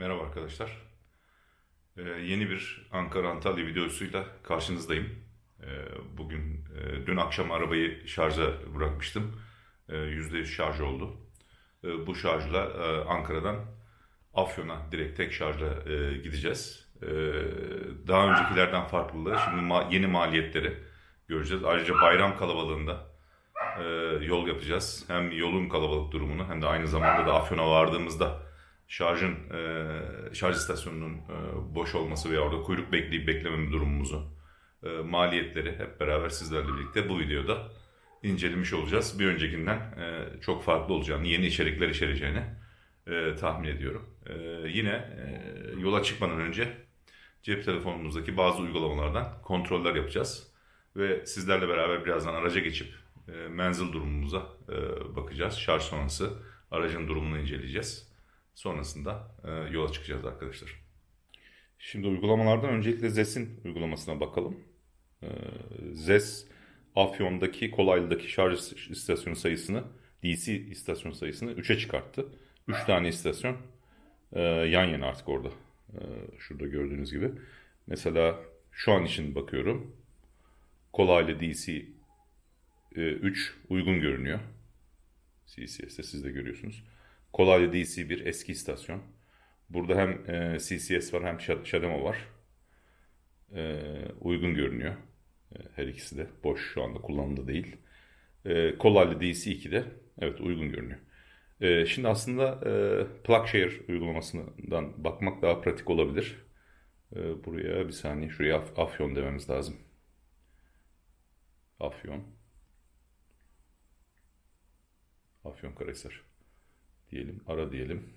Merhaba arkadaşlar. Ee, yeni bir Ankara Antalya videosuyla karşınızdayım. Ee, bugün e, dün akşam arabayı şarja bırakmıştım. Ee, %100 şarj oldu. Ee, bu şarjla e, Ankara'dan Afyon'a direkt tek şarjla e, gideceğiz. Ee, daha öncekilerden farklılığı şimdi ma- yeni maliyetleri göreceğiz. Ayrıca bayram kalabalığında e, yol yapacağız. Hem yolun kalabalık durumunu hem de aynı zamanda da Afyon'a vardığımızda şarjın e, şarj istasyonunun e, boş olması veya orada kuyruk bekleyip beklememe durumumuzu, e, maliyetleri hep beraber sizlerle birlikte bu videoda incelemiş olacağız. Bir öncekinden e, çok farklı olacağını, yeni içerikler içereceğini e, tahmin ediyorum. E, yine e, yola çıkmadan önce cep telefonumuzdaki bazı uygulamalardan kontroller yapacağız. Ve sizlerle beraber birazdan araca geçip e, menzil durumumuza e, bakacağız. Şarj sonrası aracın durumunu inceleyeceğiz. Sonrasında e, yola çıkacağız arkadaşlar. Şimdi uygulamalardan öncelikle ZES'in uygulamasına bakalım. E, ZES Afyon'daki Kolaylı'daki şarj istasyonu sayısını DC istasyon sayısını 3'e çıkarttı. 3 tane istasyon e, yan yana artık orada. E, şurada gördüğünüz gibi. Mesela şu an için bakıyorum. Kolaylı DC 3 uygun görünüyor. CCS'de siz de görüyorsunuz. Kolaylı DC1 eski istasyon. Burada hem e, CCS var hem Sh- Shademo var. E, uygun görünüyor. E, her ikisi de boş şu anda kullanımda değil. E, Kolaylı DC2 de evet uygun görünüyor. E, şimdi aslında e, PlugShare uygulamasından bakmak daha pratik olabilir. E, buraya bir saniye şuraya Af- Afyon dememiz lazım. Afyon. Afyonkarahisar diyelim. Ara diyelim.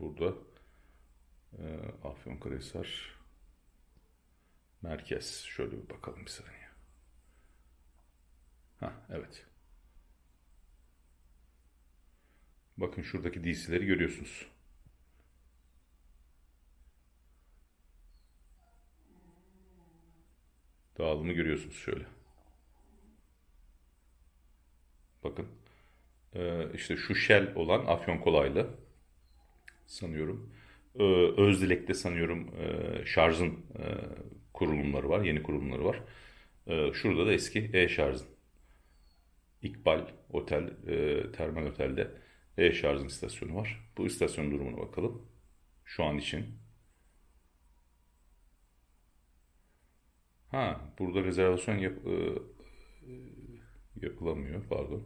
Burada e, Afyonkarahisar merkez. Şöyle bir bakalım bir saniye. Ha evet. Bakın şuradaki DC'leri görüyorsunuz. Dağılımı görüyorsunuz şöyle. Bakın. Ee, işte şu Shell olan Afyon Kolaylı sanıyorum. Ee, Özdilek'te sanıyorum e, şarjın e, kurulumları var. Yeni kurulumları var. Ee, şurada da eski e-şarjın. İkbal Otel, e, Termal Otel'de e-şarjın istasyonu var. Bu istasyonun durumuna bakalım. Şu an için. Ha, burada rezervasyon yap, e, yapılamıyor pardon.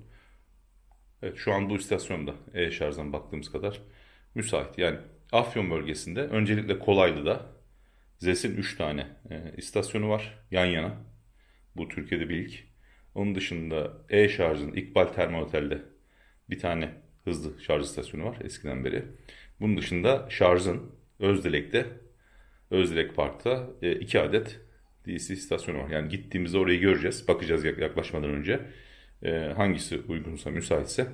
Evet şu an bu istasyonda e-şarjdan baktığımız kadar müsait. Yani Afyon bölgesinde öncelikle Kolaylı'da ZES'in 3 tane e, istasyonu var yan yana. Bu Türkiye'de bir ilk. Onun dışında e-şarjın İkbal Termal Otel'de bir tane hızlı şarj istasyonu var eskiden beri. Bunun dışında şarjın Özdilek'te Özdilek Park'ta e, iki adet DC istasyonu var. Yani gittiğimizde orayı göreceğiz. Bakacağız yak- yaklaşmadan önce. E, hangisi uygunsa, müsaitse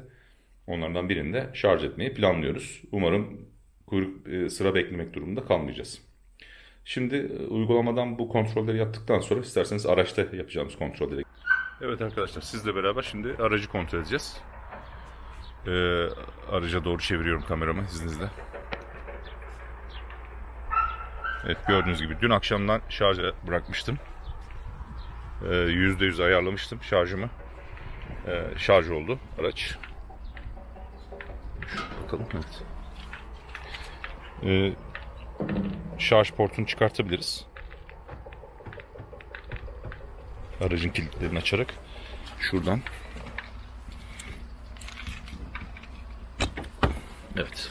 onlardan birinde şarj etmeyi planlıyoruz. Umarım kuyruk e, sıra beklemek durumunda kalmayacağız. Şimdi e, uygulamadan bu kontrolleri yaptıktan sonra isterseniz araçta yapacağımız kontrolleri. Evet arkadaşlar sizle beraber şimdi aracı kontrol edeceğiz. E, araca doğru çeviriyorum kameramı izninizle. Evet gördüğünüz gibi dün akşamdan şarja bırakmıştım. Ee, %100 ayarlamıştım şarjımı. Ee, şarj oldu araç. Bakalım evet. Ee, şarj portunu çıkartabiliriz. Aracın kilitlerini açarak şuradan. Evet.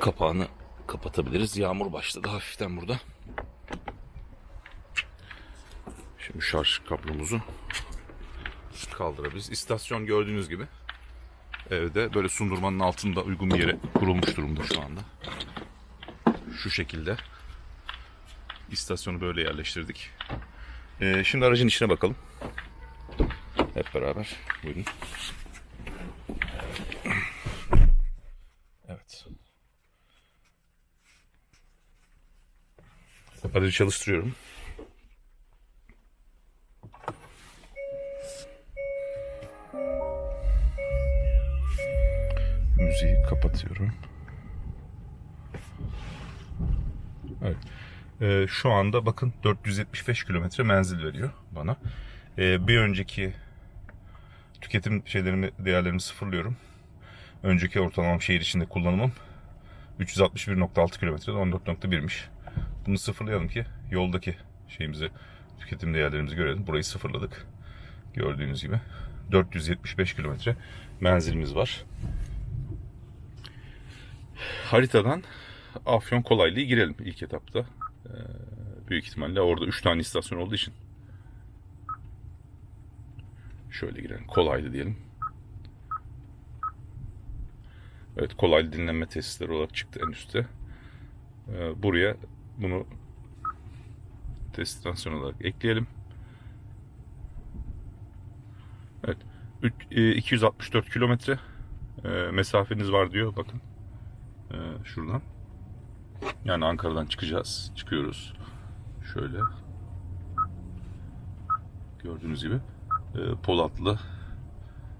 Kapağını kapatabiliriz. Yağmur başladı hafiften burada. Şimdi şarj kablomuzu kaldırabiliriz. İstasyon gördüğünüz gibi evde böyle sundurmanın altında uygun bir yere kurulmuş durumda şu anda. Şu şekilde istasyonu böyle yerleştirdik. Ee, şimdi aracın içine bakalım. Hep beraber. Buyurun. Evet. Aracı çalıştırıyorum. müziği kapatıyorum. Evet. Ee, şu anda bakın 475 kilometre menzil veriyor bana. Ee, bir önceki tüketim şeylerimi, değerlerimi sıfırlıyorum. Önceki ortalama şehir içinde kullanımım 361.6 kilometrede 14.1'miş. Bunu sıfırlayalım ki yoldaki şeyimizi, tüketim değerlerimizi görelim. Burayı sıfırladık. Gördüğünüz gibi 475 kilometre menzilimiz var. Haritadan Afyon Kolaylı'ya girelim ilk etapta. Ee, büyük ihtimalle orada 3 tane istasyon olduğu için. Şöyle girelim. Kolaylı diyelim. Evet kolaylı dinlenme tesisleri olarak çıktı en üstte. Ee, buraya bunu destinasyon olarak ekleyelim. Evet. üç- e, 264 kilometre e, mesafeniz var diyor. Bakın. E, şuradan. Yani Ankara'dan çıkacağız. Çıkıyoruz. Şöyle. Gördüğünüz gibi. Polatlı,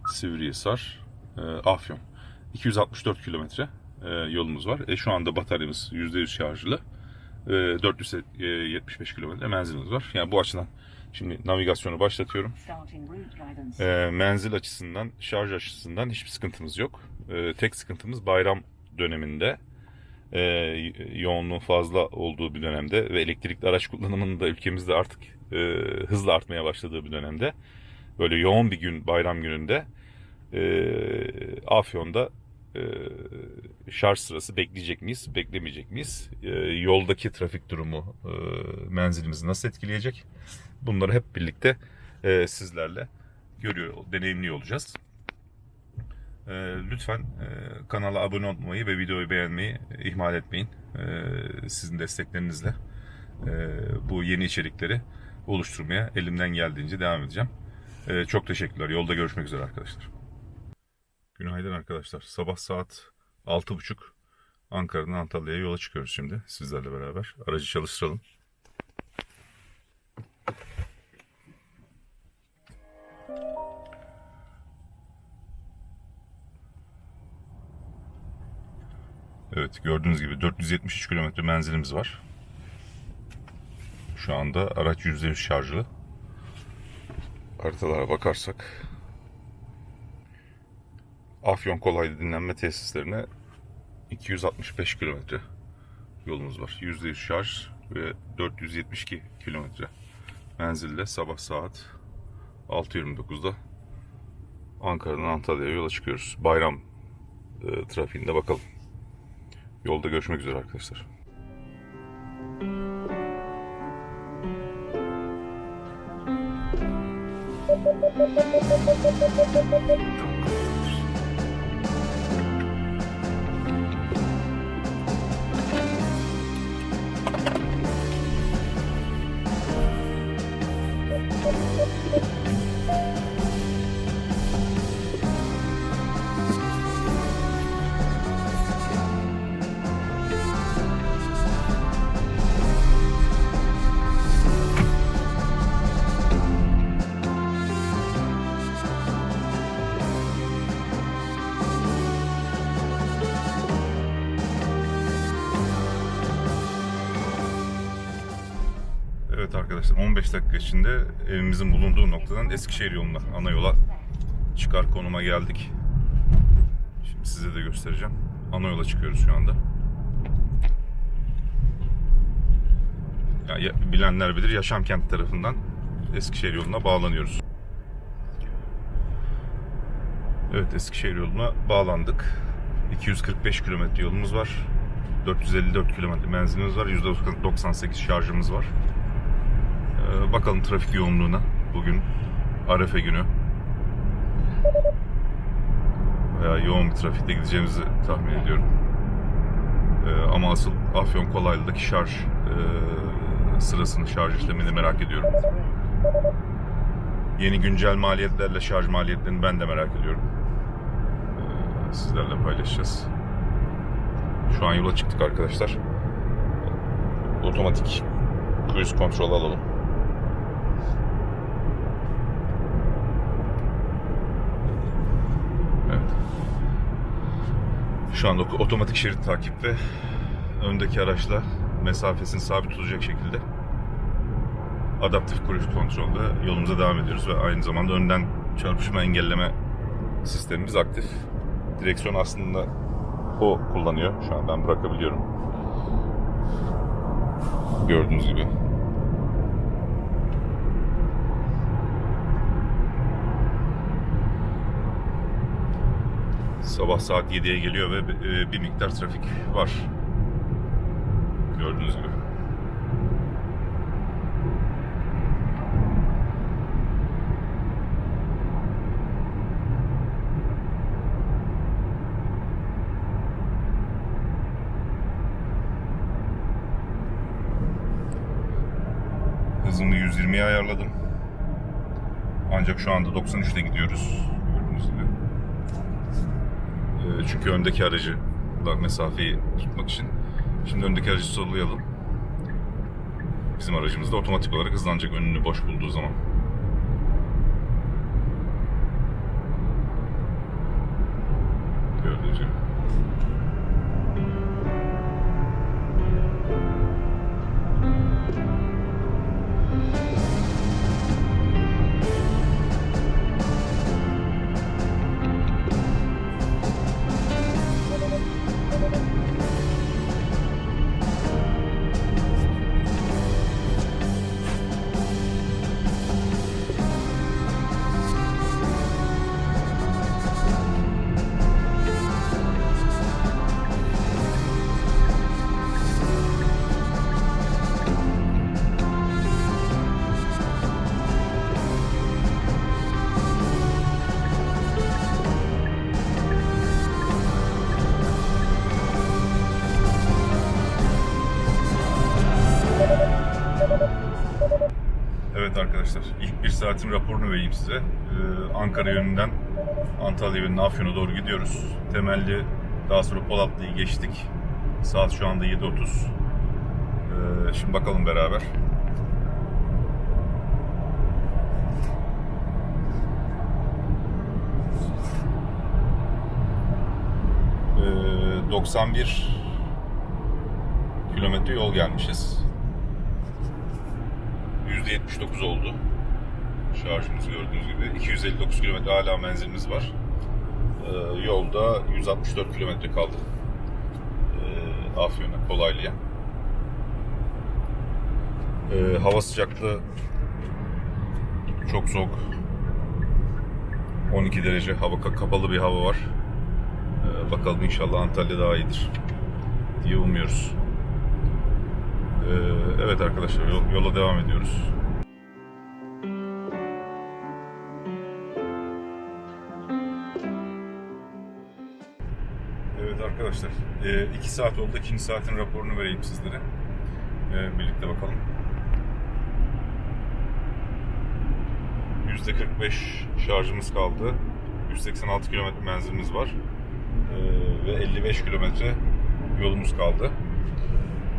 Sivrihisar, Afyon. 264 kilometre yolumuz var. E, şu anda bataryamız %100 şarjlı. E, 475 kilometre menzilimiz var. Yani bu açıdan şimdi navigasyonu başlatıyorum. Starting route guidance. E, menzil açısından, şarj açısından hiçbir sıkıntımız yok. E, tek sıkıntımız bayram döneminde e, yoğunluğun fazla olduğu bir dönemde ve elektrikli araç kullanımının da ülkemizde artık e, hızla artmaya başladığı bir dönemde böyle yoğun bir gün bayram gününde e, Afyon'da e, şarj sırası bekleyecek miyiz, beklemeyecek miyiz? E, yoldaki trafik durumu e, menzilimizi nasıl etkileyecek? Bunları hep birlikte e, sizlerle görüyor, deneyimliyor olacağız. E, lütfen e, kanala abone olmayı ve videoyu beğenmeyi ihmal etmeyin. Sizin desteklerinizle bu yeni içerikleri oluşturmaya elimden geldiğince devam edeceğim. Çok teşekkürler. Yolda görüşmek üzere arkadaşlar. Günaydın arkadaşlar. Sabah saat 6.30 Ankara'dan Antalya'ya yola çıkıyoruz şimdi sizlerle beraber. Aracı çalıştıralım. Evet gördüğünüz gibi 473 kilometre menzilimiz var. Şu anda araç %100 şarjlı. Haritalara bakarsak Afyon Kolaylı dinlenme tesislerine 265 kilometre yolumuz var. %100 şarj ve 472 kilometre menzille sabah saat 6.29'da Ankara'dan Antalya'ya yola çıkıyoruz. Bayram e, trafiğinde bakalım. Yolda görüşmek üzere arkadaşlar. Evet arkadaşlar 15 dakika içinde evimizin bulunduğu noktadan Eskişehir yoluna ana yola çıkar konuma geldik. Şimdi size de göstereceğim. Ana yola çıkıyoruz şu anda. Ya, bilenler bilir Yaşamkent tarafından Eskişehir yoluna bağlanıyoruz. Evet Eskişehir yoluna bağlandık. 245 kilometre yolumuz var. 454 kilometre menzilimiz var. %98 şarjımız var. Ee, bakalım trafik yoğunluğuna. Bugün Arefe günü. Veya yoğun bir trafikte gideceğimizi tahmin ediyorum. Ee, ama asıl Afyon Kolaylı'daki şarj e, sırasını, şarj işlemini merak ediyorum. Yeni güncel maliyetlerle şarj maliyetlerini ben de merak ediyorum. Ee, sizlerle paylaşacağız. Şu an yola çıktık arkadaşlar. Otomatik cruise kontrol alalım. Evet. Şu anda otomatik şerit takip ve öndeki araçla mesafesini sabit tutacak şekilde adaptif cruise kontrolde yolumuza devam ediyoruz ve aynı zamanda önden çarpışma engelleme sistemimiz aktif. Direksiyon aslında o kullanıyor. Şu an ben bırakabiliyorum. Gördüğünüz gibi. Sabah saat 7'ye geliyor ve e, bir miktar trafik var. Gördüğünüz gibi. Hızımı 120'ye ayarladım. Ancak şu anda 93'te gidiyoruz. Gördüğünüz gibi. Ee, Çünkü öndeki aracı mesafeyi tutmak için. Şimdi öndeki aracı sollayalım. Bizim aracımız da otomatik olarak hızlanacak önünü boş bulduğu zaman. Saatin raporunu vereyim size. Ee, Ankara yönünden Antalya yönüne Afyon'a doğru gidiyoruz. Temelli, daha sonra Polatlı'yı geçtik. Saat şu anda 7.30. Ee, şimdi bakalım beraber. Ee, 91 kilometre yol gelmişiz. %79 oldu. Şarjımız gördüğünüz gibi. 259 kilometre hala menzilimiz var. Ee, yolda 164 kilometre kaldı. Ee, Afyon'a, Kolaylı'ya. Ee, hava sıcaklığı çok soğuk. 12 derece hava kapalı bir hava var. Ee, bakalım inşallah Antalya daha iyidir diye umuyoruz. Ee, evet arkadaşlar yol- yola devam ediyoruz. Arkadaşlar 2 saat oldu. 2. saatin raporunu vereyim sizlere. Ee, Birlikte bakalım. %45 şarjımız kaldı. 186 kilometre menzilimiz var. Ee, Ve 55 kilometre yolumuz kaldı.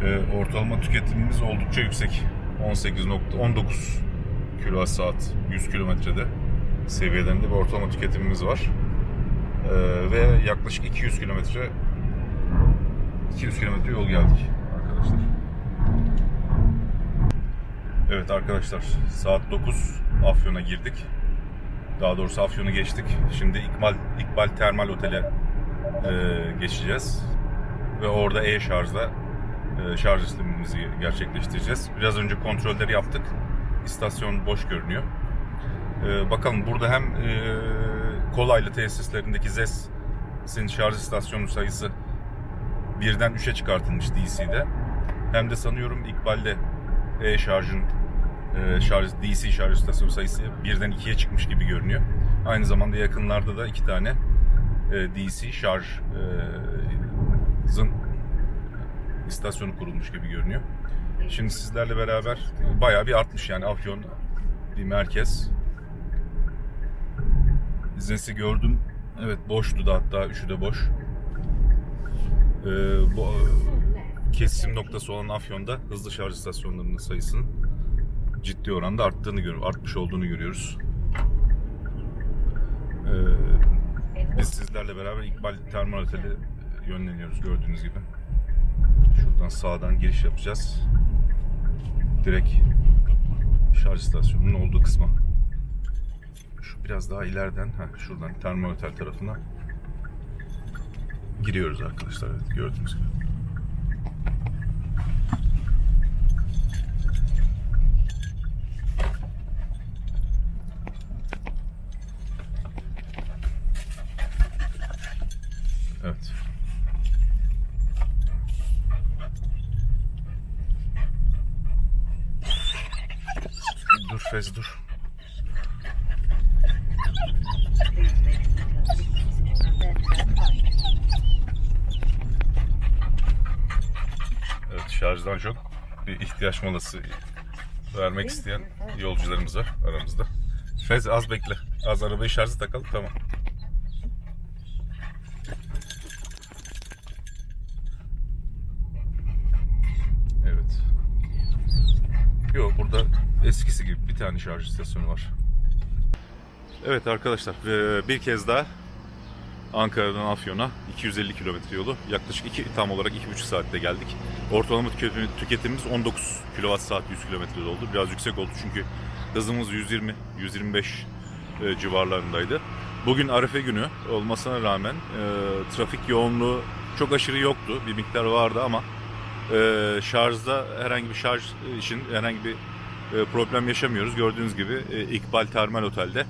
Ee, ortalama tüketimimiz oldukça yüksek. 18.19 kWh saat 100 kilometrede seviyelerinde bir ortalama tüketimimiz var. Ee, ve yaklaşık 200 kilometre 200 kilometre yol geldik arkadaşlar. Evet arkadaşlar saat 9 Afyon'a girdik. Daha doğrusu Afyon'u geçtik. Şimdi İkbal, İkbal Termal Otel'e e, geçeceğiz. Ve orada e-şarjla e, şarj işlemimizi gerçekleştireceğiz. Biraz önce kontrolleri yaptık. İstasyon boş görünüyor. E, bakalım burada hem e, kolaylı tesislerindeki ZES'in şarj istasyonu sayısı birden 3'e çıkartılmış DC'de. Hem de sanıyorum İkbal'de e-şarjın e, şarj DC şarj istasyonu sayısı birden 2'ye çıkmış gibi görünüyor. Aynı zamanda yakınlarda da iki tane e, DC şarj e, zın istasyonu kurulmuş gibi görünüyor. Şimdi sizlerle beraber bayağı bir artmış yani Afyon bir merkez. İznesi gördüm. Evet boştu da hatta üçü de boş. Ee, bu kesim noktası olan Afyon'da hızlı şarj istasyonlarının sayısının ciddi oranda arttığını görüyoruz. Artmış olduğunu görüyoruz. Ee, biz sizlerle beraber İkbal Termal Oteli yönleniyoruz gördüğünüz gibi. Şuradan sağdan giriş yapacağız. Direkt şarj istasyonunun olduğu kısma. Şu biraz daha ileriden, ha şuradan termal otel tarafına giriyoruz arkadaşlar. Evet, gördüğünüz gibi. Evet. Dur Fez dur. Evet şarjdan çok bir ihtiyaç molası vermek isteyen yolcularımız var aramızda. Fez az bekle. Az arabayı şarjı takalım tamam. Evet. Yok burada eskisi gibi bir tane şarj istasyonu var. Evet arkadaşlar eee, bir kez daha Ankara'dan Afyon'a 250 kilometre yolu yaklaşık iki, tam olarak 2,5 saatte geldik. Ortalama tüketim- tüketimimiz 19 kWh saat 100 kilometrede oldu. Biraz yüksek oldu çünkü hızımız 120 125 e, civarlarındaydı. Bugün Arife günü olmasına rağmen e, trafik yoğunluğu çok aşırı yoktu. Bir miktar vardı ama e, şarjda herhangi bir şarj için herhangi bir e, problem yaşamıyoruz. Gördüğünüz gibi e, İkbal Termal Otel'de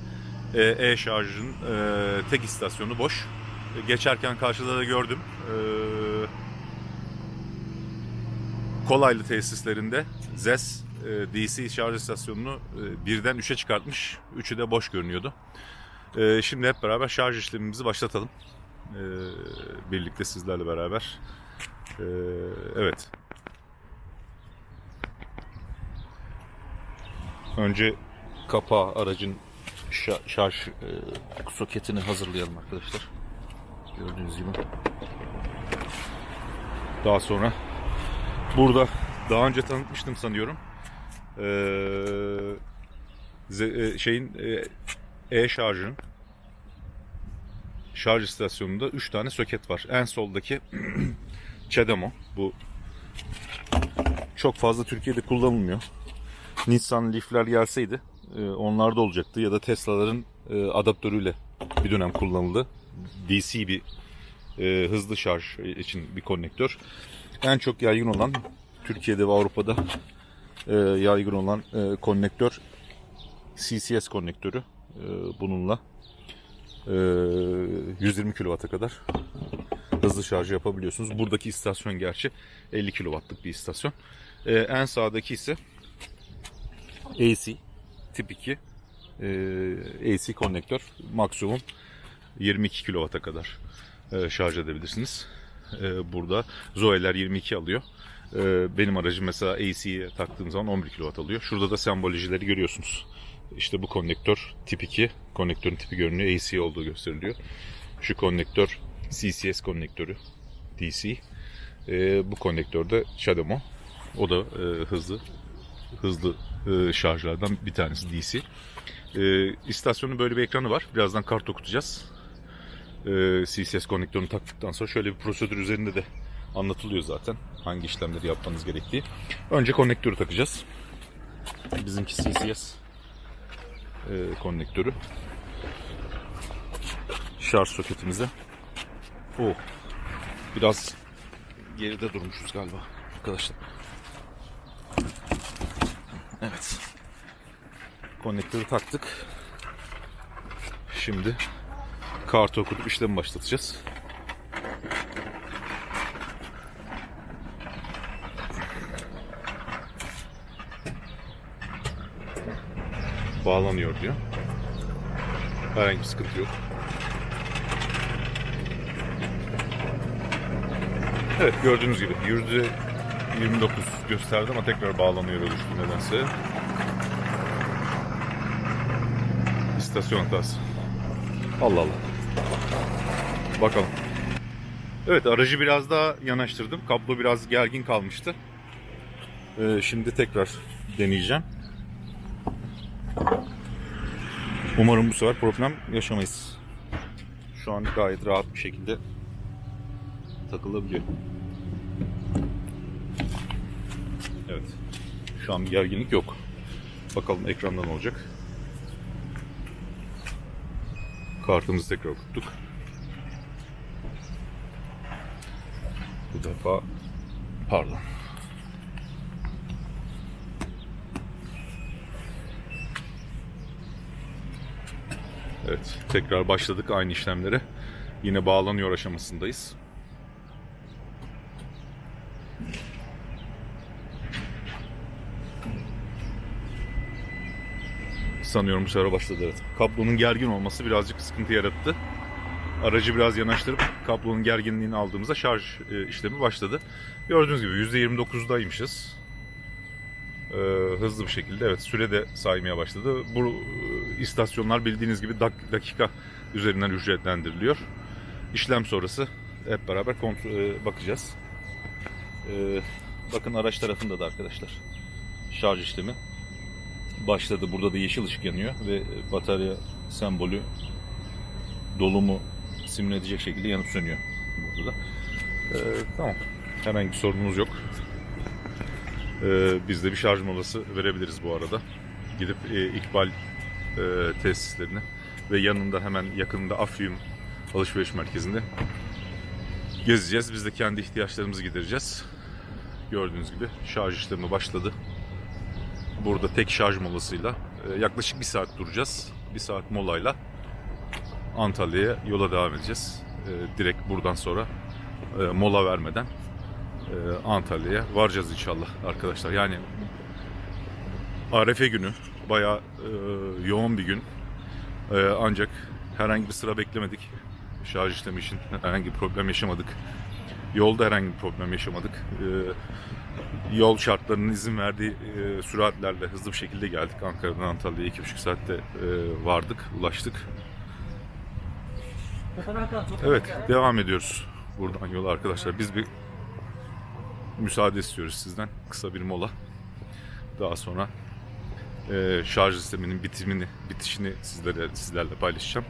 e-şarjın e, tek istasyonu boş. E, Geçerken karşıda da gördüm. E, Kolaylı tesislerinde ZES e, DC şarj istasyonunu e, birden 3'e çıkartmış. Üçü de boş görünüyordu. E, Şimdi hep beraber şarj işlemimizi başlatalım. E, Birlikte sizlerle beraber. E, Evet. Önce kapağı aracın şarj e, soketini hazırlayalım arkadaşlar. Gördüğünüz gibi. Daha sonra burada daha önce tanıtmıştım sanıyorum. Ee, şeyin e, e-şarjın şarj istasyonunda 3 tane soket var. En soldaki Çedemo. Bu çok fazla Türkiye'de kullanılmıyor. Nissan Leaf'ler gelseydi onlarda olacaktı ya da Tesla'ların e, adaptörüyle bir dönem kullanıldı. DC bir e, hızlı şarj için bir konnektör. En çok yaygın olan Türkiye'de ve Avrupa'da e, yaygın olan e, konnektör CCS konnektörü. E, bununla e, 120 kW'a kadar hızlı şarj yapabiliyorsunuz. Buradaki istasyon gerçi 50 kW'lık bir istasyon. E, en sağdaki ise AC tip 2 e, AC konnektör maksimum 22 kW'a kadar e, şarj edebilirsiniz. E, burada Zoe'ler 22 alıyor. E, benim aracım mesela AC'ye taktığım zaman 11 kW alıyor. Şurada da sembolojileri görüyorsunuz. İşte bu konnektör tip 2. Konnektörün tipi görünüyor. AC olduğu gösteriliyor. Şu konnektör CCS konnektörü DC. E, bu konnektör de Shademo. O da e, hızlı hızlı e, şarjlardan bir tanesi DC. E, istasyonun böyle bir ekranı var. Birazdan kart okutacağız. E, CCS konnektörünü taktıktan sonra şöyle bir prosedür üzerinde de anlatılıyor zaten. Hangi işlemleri yapmanız gerektiği. Önce konnektörü takacağız. Bizimki CCS e, konnektörü. Şarj soketimize. Oh. Biraz geride durmuşuz galiba arkadaşlar. Evet. Konnektörü taktık. Şimdi kartı okutup işlemi başlatacağız. Bağlanıyor diyor. Herhangi bir sıkıntı yok. Evet gördüğünüz gibi yüzde 29 gösterdi ama tekrar bağlanıyor oluştu nedense. İstasyon hatası. Allah Allah. Bakalım. Evet aracı biraz daha yanaştırdım. Kablo biraz gergin kalmıştı. Ee, şimdi tekrar deneyeceğim. Umarım bu sefer problem yaşamayız. Şu an gayet rahat bir şekilde takılabiliyor. Evet. Şu an bir gerginlik yok. Bakalım ekranda ne olacak. Kartımızı tekrar okuttuk. Bu defa pardon. Evet, tekrar başladık aynı işlemlere. Yine bağlanıyor aşamasındayız. Sanıyorum bu sefer başladı evet. Kablonun gergin olması birazcık sıkıntı yarattı. Aracı biraz yanaştırıp kablonun gerginliğini aldığımızda şarj e, işlemi başladı. Gördüğünüz gibi %29'daymışız. Ee, hızlı bir şekilde evet süre de saymaya başladı. Bu e, istasyonlar bildiğiniz gibi dak- dakika üzerinden ücretlendiriliyor. İşlem sonrası hep beraber kontrol e, bakacağız. Bakın araç tarafında da arkadaşlar şarj işlemi başladı. Burada da yeşil ışık yanıyor ve batarya sembolü dolumu simüle edecek şekilde yanıp sönüyor burada da. Ee, tamam. Herhangi bir sorunumuz yok. Ee, biz de bir şarj molası verebiliriz bu arada. Gidip e, İkbal e, tesislerine ve yanında hemen yakınında Afyum alışveriş merkezinde gezeceğiz. Biz de kendi ihtiyaçlarımızı gidereceğiz. Gördüğünüz gibi şarj işlemi başladı. Burada tek şarj molasıyla e, yaklaşık bir saat duracağız. Bir saat molayla Antalya'ya yola devam edeceğiz. E, direkt buradan sonra e, mola vermeden Antalya'ya varacağız inşallah arkadaşlar. Yani Arefe günü bayağı yoğun bir gün. Ancak herhangi bir sıra beklemedik. Şarj işlemi için herhangi bir problem yaşamadık. Yolda herhangi bir problem yaşamadık. E, yol şartlarının izin verdiği e, süratlerle hızlı bir şekilde geldik. Ankara'dan Antalya'ya 2,5 saatte e, vardık, ulaştık. Evet, devam ediyoruz buradan yola arkadaşlar. Biz bir müsaade istiyoruz sizden. Kısa bir mola. Daha sonra e, şarj sisteminin bitimini, bitişini sizlere sizlerle paylaşacağım.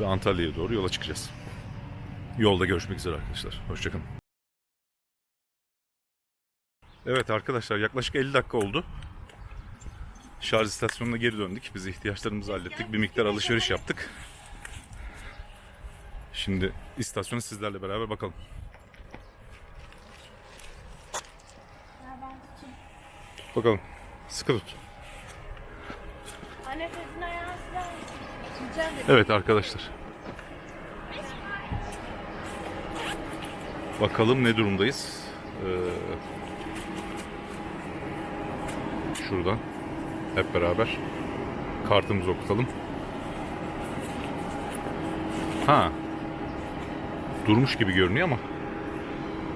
Ve Antalya'ya doğru yola çıkacağız. Yolda görüşmek üzere arkadaşlar. Hoşçakalın. Evet arkadaşlar yaklaşık 50 dakika oldu. Şarj istasyonuna geri döndük. Biz ihtiyaçlarımızı hallettik. Bir miktar alışveriş yaptık. Şimdi istasyona sizlerle beraber bakalım. Bakalım. Sıkı tut. Evet arkadaşlar. Bakalım ne durumdayız. Ee, şuradan hep beraber kartımızı okutalım. Ha. Durmuş gibi görünüyor ama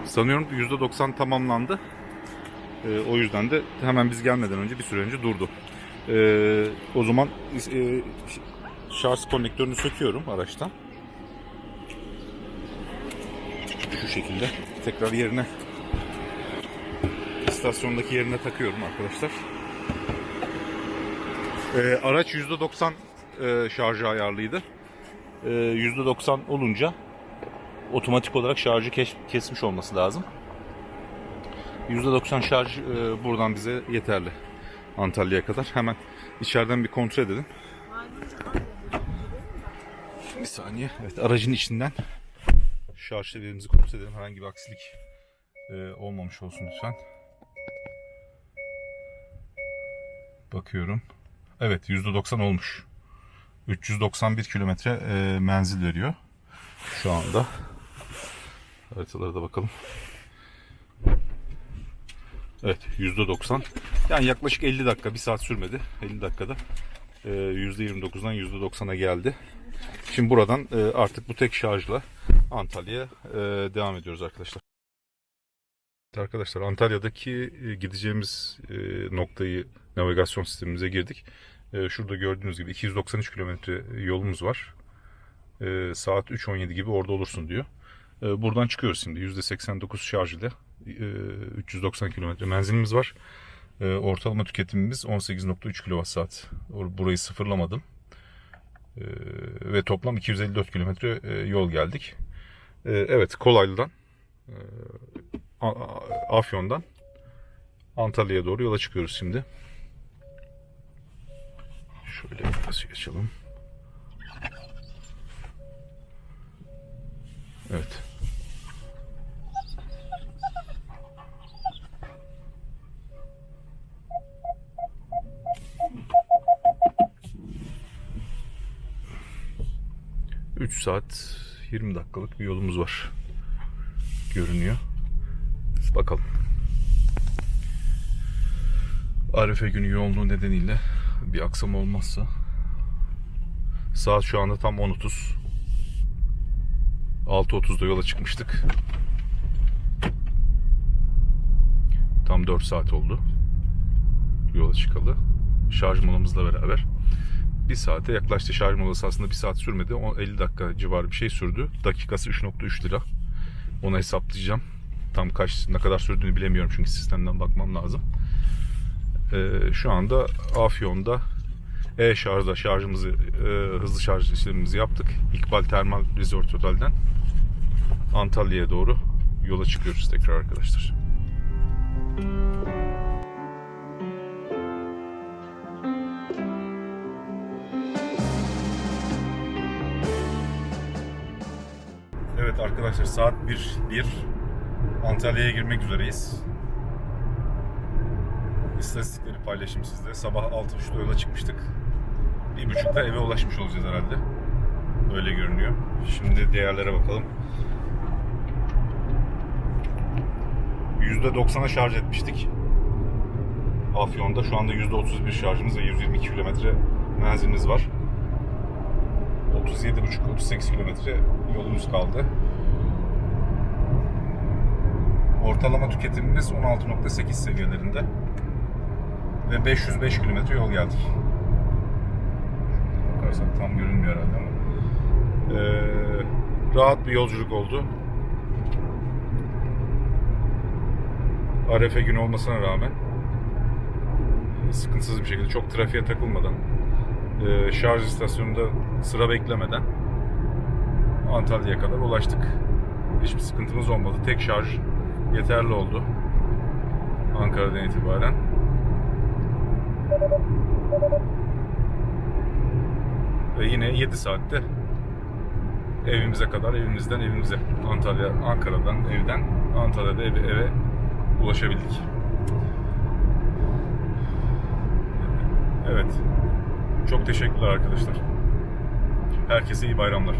sanıyorum ki %90 tamamlandı. Ee, o yüzden de hemen biz gelmeden önce bir süre önce durdu. Ee, o zaman e, şarj konektörünü söküyorum araçtan. Şu şekilde tekrar yerine istasyondaki yerine takıyorum arkadaşlar. Ee, araç %90 e, şarjı ayarlıydı. Ee, %90 olunca otomatik olarak şarjı kes- kesmiş olması lazım. %90 şarj e, buradan bize yeterli. Antalya'ya kadar. Hemen içeriden bir kontrol edelim. Bir saniye. Evet aracın içinden şarj seviyemizi kontrol edelim. Herhangi bir aksilik e, olmamış olsun lütfen. Bakıyorum. Evet %90 olmuş. 391 kilometre e, menzil veriyor. Şu anda. Haritalara da bakalım. Evet %90. Yani yaklaşık 50 dakika, bir saat sürmedi. 50 dakikada e, %29'dan %90'a geldi. Şimdi buradan e, artık bu tek şarjla Antalya'ya e, devam ediyoruz arkadaşlar. Arkadaşlar Antalya'daki e, gideceğimiz e, noktayı navigasyon sistemimize girdik. Şurada gördüğünüz gibi 293 kilometre yolumuz var. Saat 3.17 gibi orada olursun diyor. Buradan çıkıyoruz şimdi %89 şarj ile e, 390 kilometre menzilimiz var. Ortalama tüketimimiz 18.3 kWh. Burayı sıfırlamadım. Ve toplam 254 kilometre yol geldik. E, Evet Kolaylı'dan e, Afyon'dan Antalya'ya doğru yola çıkıyoruz şimdi. Şöyle biraz geçelim. Evet. Üç saat 20 dakikalık bir yolumuz var. Görünüyor. Bakalım. Arife günü yoğunluğu nedeniyle bir aksam olmazsa saat şu anda tam 10.30 6.30'da yola çıkmıştık. Tam 4 saat oldu. Yola çıkalı. Şarj molamızla beraber. Bir saate yaklaştı. Şarj molası aslında bir saat sürmedi. O 50 dakika civarı bir şey sürdü. Dakikası 3.3 lira. Onu hesaplayacağım. Tam kaç ne kadar sürdüğünü bilemiyorum çünkü sistemden bakmam lazım. Ee, şu anda Afyon'da e-şarjda şarjımızı e, hızlı şarj işlemimizi yaptık. İkbal Termal Resort Otel'den Antalya'ya doğru yola çıkıyoruz tekrar arkadaşlar. Evet arkadaşlar saat 1, 1. Antalya'ya girmek üzereyiz. İstatistikleri paylaşayım sizle. Sabah 6.30'da yola çıkmıştık. Bir buçukta eve ulaşmış olacağız herhalde. Öyle görünüyor. Şimdi değerlere bakalım. %90'a şarj etmiştik. Afyon'da şu anda %31 şarjımız ve 122 kilometre menzilimiz var. 37,5-38 kilometre yolumuz kaldı. Ortalama tüketimimiz 16.8 seviyelerinde ve 505 kilometre yol geldik. Bakarsak tam görünmüyor herhalde ama. Ee, rahat bir yolculuk oldu. Arefe günü olmasına rağmen sıkıntısız bir şekilde çok trafiğe takılmadan e, şarj istasyonunda sıra beklemeden Antalya'ya kadar ulaştık. Hiçbir sıkıntımız olmadı. Tek şarj yeterli oldu. Ankara'dan itibaren. Ve yine 7 saatte evimize kadar, evimizden evimize, Antalya, Ankara'dan, evden, Antalya'da eve, eve ulaşabildik. Evet. Çok teşekkürler arkadaşlar. Herkese iyi bayramlar.